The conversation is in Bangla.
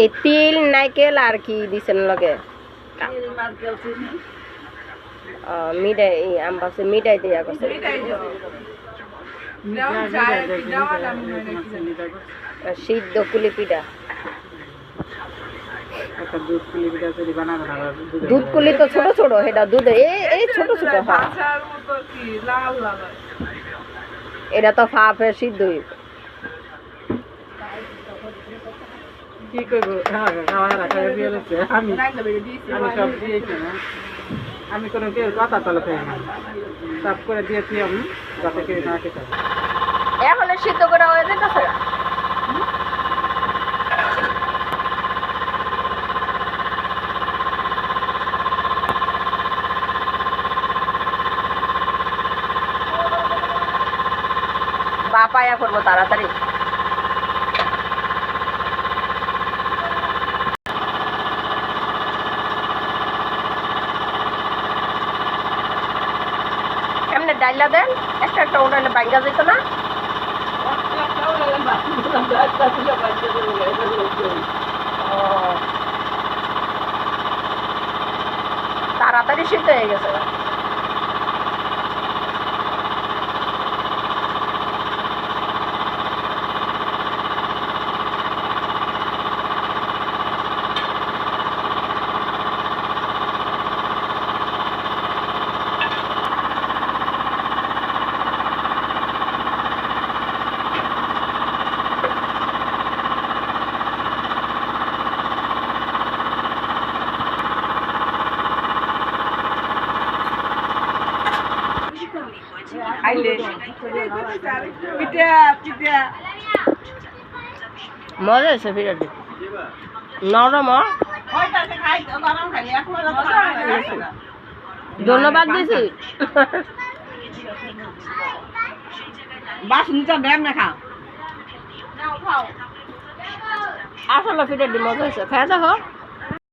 এই তিল নাইকেল আর কি দিছেন লগে মিঠাই আমবাসে মিঠাই দিয়া করছে সিদ্ধ কুলি পিঠা। দুধ কুলি তো ছোট ছোট এটা দুধ এই এই ছোট ছোট হ্যাঁ। এটা তো ফাফে সিদ্ধ হইব। কি করব? আমি আমি সব দিয়েছি না। আমি কোনো কেউ কথা তলে খাই না। সব করে দিয়েছি আমি যাতে কেউ না খেতে এখন সিদ্ধ করা হয়ে যেতেছে বাপায়া করব তাড়াতাড়ি। ডাইলা দেন একটা একটা উঠালে বাইঙ্গা যেত না। তাড়াতাড়ি সিদ্ধ হয়ে গেছে মজা আছে বিরিয়ানি নরম ধন্যবাদ দিছি। বাস নিচা ব্যায়াম না খা আসলে ফিরে মজা আছে খাই দেখো